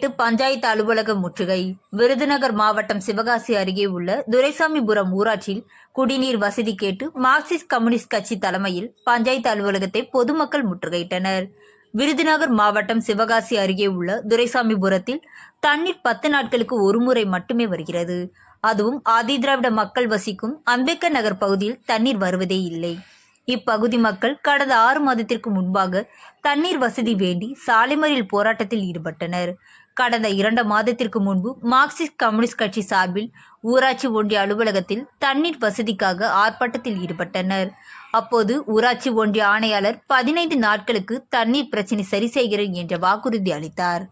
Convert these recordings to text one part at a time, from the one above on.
பஞ்சாயத்து அலுவலக முற்றுகை. விருதுநகர் மாவட்டம் சிவகாசி அருகே உள்ள துரைசாமிபுரம் ஊராட்சியில் குடிநீர் வசதி கேட்டு மார்க்சிஸ்ட் கம்யூனிஸ்ட் கட்சி தலைமையில் பஞ்சாயத்து அலுவலகத்தை பொதுமக்கள் முற்றுகையிட்டனர். விருதுநகர் மாவட்டம் சிவகாசி அருகே உள்ள துரைசாமிபுரத்தில் தண்ணீர் பத்து நாட்களுக்கு ஒருமுறை மட்டுமே வருகிறது. அதுவும் ஆதிதிராவிட மக்கள் வசிக்கும் அம்பேத்கர் நகர் பகுதியில் தண்ணீர் வருவதே இல்லை. இப்பகுதி மக்கள் கடந்த ஆறு மாதத்திற்கு முன்பாக தண்ணீர் வசதி வேண்டி சாலைமறியல் போராட்டத்தில் ஈடுபட்டனர். கடந்த இரண்டு மாதத்திற்கு முன்பு மார்க்சிஸ்ட் கம்யூனிஸ்ட் கட்சி சார்பில் ஊராட்சி ஒன்றிய அலுவலகத்தில் தண்ணீர் வசதிக்காக ஆர்ப்பாட்டத்தில் ஈடுபட்டனர். அப்போது ஊராட்சி ஒன்றிய ஆணையாளர் பதினைந்து நாட்களுக்கு தண்ணீர் பிரச்சினை சரி செய்கிறேன் என்ற வாக்குறுதி அளித்தார்.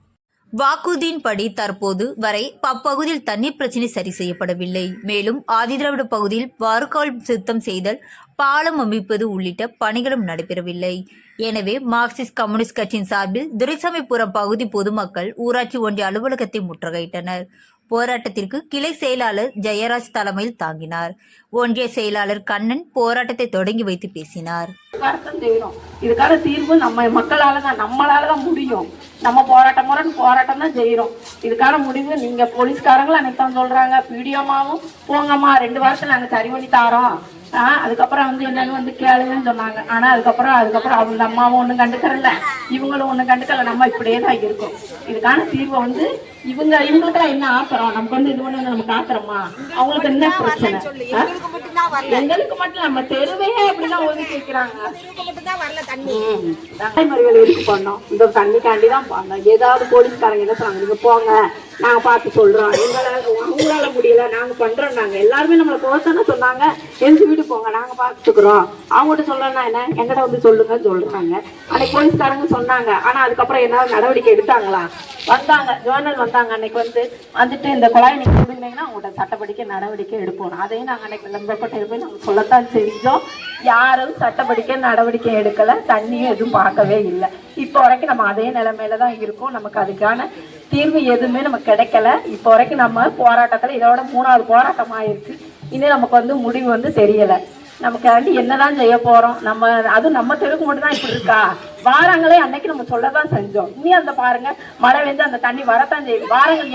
வாக்குறுதியின்படி தற்போது வரை அப்பகுதியில் தண்ணீர் பிரச்சினை சரி செய்யப்படவில்லை. மேலும் ஆதிதிராவிட பகுதியில் வாறுகால் சுத்தம் செய்தல் பாலம் அமைப்பது உள்ளிட்ட பணிகளும் நடைபெறவில்லை. எனவே மார்க்சிஸ்ட் கம்யூனிஸ்ட் கட்சியின் சார்பில் துரைசாமிபுரம் பகுதி பொதுமக்கள் ஊராட்சி ஒன்றிய அலுவலகத்தை முற்றுகையிட்டனர். போராட்டத்திற்கு கிளை செயலாளர் ஜெயராஜ் தலைமையில் தாங்கினார். ஒன்றிய செயலாளர் கண்ணன் போராட்டத்தை தொடங்கி வைத்து பேசினார். இதுக்கான தீர்வு நம்ம மக்களால தான் நம்மளால தான் முடியும். நம்ம போராட்டம் முறை போராட்டம் தான் செய்யறோம் இதுக்கான முடிவு நீங்க போலீஸ்காரங்களும் அன்னைக்கு தான் சொல்றாங்க. பிடிஎம்மாவும் போங்கம்மா ரெண்டு வாரத்துல நாங்க சரி பண்ணி தாரோம். அதுக்கப்புறம் வந்து என்னன்னு வந்து கேளுங்கன்னு சொன்னாங்க. ஆனா அதுக்கப்புறம் அதுக்கப்புறம் அவங்க அம்மாவும் ஒண்ணும் கண்டுக்கறல இவங்களும் ஒண்ணும் கண்டுக்கல. நம்ம இப்படியே தான் இருக்கோம். இதுக்கான தீர்வை வந்து இவங்க இவங்களுக்கு என்ன ஆத்திரம் நமக்கு வந்து இது பண்ண நமக்கு ஆத்திரமா அவங்களுக்கு என்ன பிரச்சனை? எங்களுக்கு மட்டும் நம்ம தெருவே அப்படிதான் ஒதுக்கி வைக்கிறாங்க. தாய்மறிகள் எதுக்கு பண்ணோம் இந்த தண்ணிக்காண்டி தான் பண்ணோம் ஏதாவது போலீஸ்காரங்க என்ன சொன்னாங்க? நீங்க போங்க. நாங்க பார்த்து சொல்றோம். எங்களால் உங்களால முடியல. நாங்க பண்றோம் நாங்க. எல்லாருமே நம்மளை போசன்னு சொன்னாங்க. எந்த வீடு போங்க நாங்க பார்த்துக்கிறோம் அவங்ககிட்ட சொல்லணும்னா என்ன? எங்கிட்ட வந்து சொல்லுங்கன்னு சொல்றாங்க. அன்னைக்கு போலீஸ்காரங்க சொன்னாங்க. ஆனா அதுக்கப்புறம் என்ன நடவடிக்கை எடுத்தாங்களா? வந்தாங்க. ஜேர்னல் வந்தாங்க அன்னைக்கு வந்து. வந்துட்டு இந்த குழாய் நீங்க கொடுத்தீங்கன்னா அவங்கள்ட்ட சட்டப்படிக்க நடவடிக்கை எடுப்போம். அதையும் நாங்க அன்னைக்கு விளம்பரப்பட்ட போய் நாங்க சொல்லத்தான் செஞ்சோம். யாரும் சட்டப்படிக்க நடவடிக்கை எடுக்கல. தண்ணியும் எதுவும் பார்க்கவே இல்லை. இப்போ வரைக்கும் நம்ம அதே நிலைமையில தான் இருக்கோம். நமக்கு அதுக்கான தீர்வு எதுவுமே நமக்கு கிடைக்கல. இப்போ வரைக்கும் நம்ம போராட்டத்தில் இதோட மூணாவது போராட்டம் ஆயிடுச்சு இன்னும் நமக்கு வந்து முடிவு வந்து தெரியலை. நமக்கு வந்து என்னதான் செய்ய போகிறோம் நம்ம அதுவும் நம்ம தெருக்கு மட்டும் தான் இப்படி இருக்கா? வாரங்களே அன்னைக்கு நம்ம சொல்ல தான் செஞ்சோம். இனி அந்த பாருங்க மழை வெஞ்சு அந்த தண்ணி வரத்தான் செய்யுது. வாரங்கள்